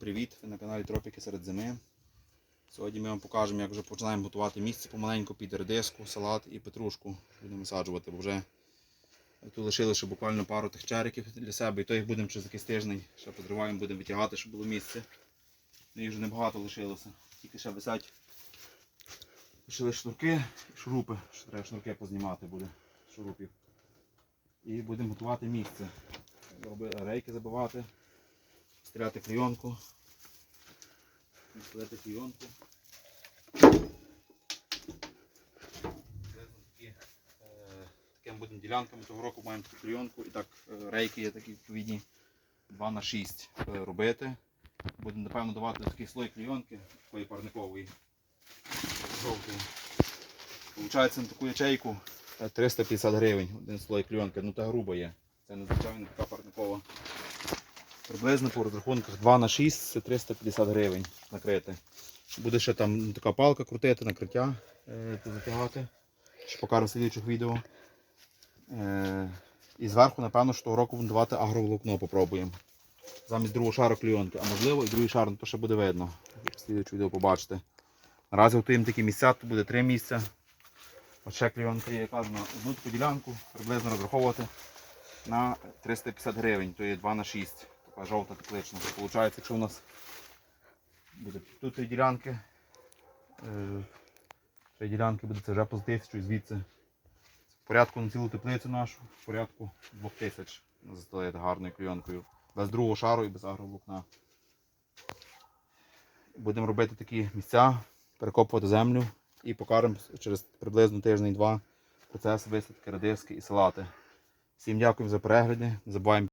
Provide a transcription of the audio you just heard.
Привіт! Ви на каналі Тропіки серед зими. Сьогодні ми вам покажемо, як вже починаємо готувати місце помаленьку під редиску, салат і петрушку. Будемо висаджувати, бо вже тут лишили ще буквально пару тих чериків для себе, і то їх будемо через якийсь тиждень ще подриваємо, будемо витягати, щоб було місце. Ну, Їх вже небагато лишилося. Тільки ще висять. Лишили шнурки шурупи. Ще треба шнурки познімати буде шурупів. І будемо готувати місце. Рейки забивати стріляти клейонку. Стріляти клейонку. Такі, е, будемо ділянками того року маємо таку клейонку і так е, рейки є такі відповідні 2 на 6 е, робити. Будемо напевно давати такий слой клейонки, такої парникової. Жовтої. Получається на таку ячейку е, 350 гривень, один слой клейонки. Ну та грубо є. Це надзвичайно така парникова. Приблизно по розрахунках 2 на 6 це 350 гривень накрити. Буде ще там така палка крутити, накриття е, затягати. Ще покажу в слідуючих відео. Е, і зверху, напевно, що року будемо агроволокно попробуємо. Замість другого шару клейонки. А можливо і другий шар, ну, то ще буде видно. В слідуючому відео побачите. Наразі готуємо такі місця, тут буде три місця. От ще клейонка є, яка на одну таку ділянку приблизно розраховувати на 350 гривень, то є 2 на 6. Така жовта теплична. Получається, якщо у нас буде тут три ділянки, е, три ділянки буде це вже по тисячу і звідси. В порядку на цілу теплицю нашу, в порядку 2000 застелити гарною клейонкою. Без другого шару і без агроволокна. Будемо робити такі місця, перекопувати землю і покажемо через приблизно тиждень-два процес висадки, радиски і салати. Всім дякую за перегляди. Не забуваємо